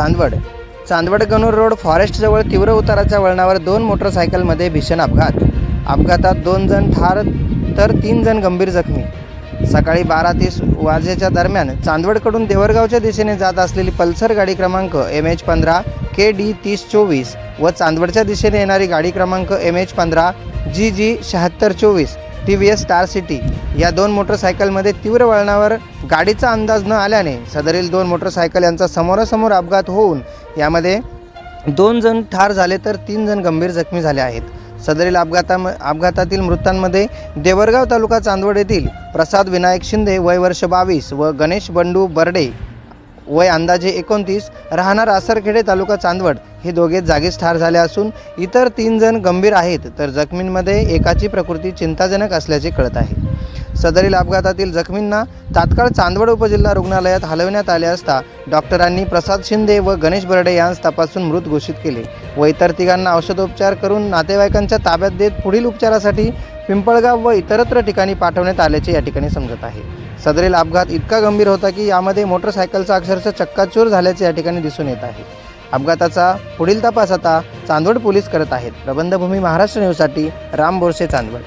Chandwad. Chandwad Ganur road फॉरेस्टजवळ तीव्र उताराच्या वळणावर दोन मोटरसायकलमध्ये भीषण अपघात. अपघातात दोन जण ठार तर तीन जण गंभीर जखमी. सकाळी बारा तीस वाजेच्या दरम्यान चांदवडकडून देवरगावच्या दिशेने जात असलेली पल्सर गाडी क्रमांक एम एच पंधरा के डी तीस चोवीस व चांदवडच्या दिशेने येणारी गाडी क्रमांक एम एच पंधरा जी जी शहात्तर चोवीस T V S star city या दोन मोटरसायकलमध्ये तीव्र वळणावर गाडीचा अंदाज न आल्याने सदरील दोन मोटरसायकल यांचा समोरासमोर अपघात होऊन यामध्ये दोन जण ठार झाले तर तीन जण गंभीर जखमी झाले आहेत. सदरील अपघाताम अपघातातील मृतांमध्ये देवरगाव तालुका चांदवड येथील प्रसाद विनायक शिंदे वय वर्ष बावीस व गणेश बंडू बर्डे वय अंदाजे एकोणतीस राहणार आसरखेडे तालुका चांदवड. हे दोघे जागीच ठार झाले असून इतर तीन जण गंभीर आहेत तर जखमींमध्ये एकाची प्रकृती चिंताजनक असल्याचे कळत आहे. सदरील अपघातातील जखमींना तात्काळ चांदवड उपजिल्हा रुग्णालयात हलवण्यात आले असता डॉक्टरांनी प्रसाद शिंदे व गणेश बर्डे यांस तपासून मृत घोषित केले. व इतर तिघांना औषधोपचार करून नातेवाईकांच्या ताब्यात देत पुढील उपचारासाठी पिंपळगाव व इतरत्र ठिकाणी पाठवण्यात आल्याचे या ठिकाणी समजत आहे. सदरील अपघात इतका गंभीर होता की यामध्ये मोटरसायकलचा अक्षरशः चक्काचूर झाल्याचे या ठिकाणी दिसून येत आहे. अपघाताचा पुढील तपास आता चांदवड पोलीस करत आहेत. प्रबंधभूमी महाराष्ट्र न्यूजसाठी राम बोरसे चांदवड.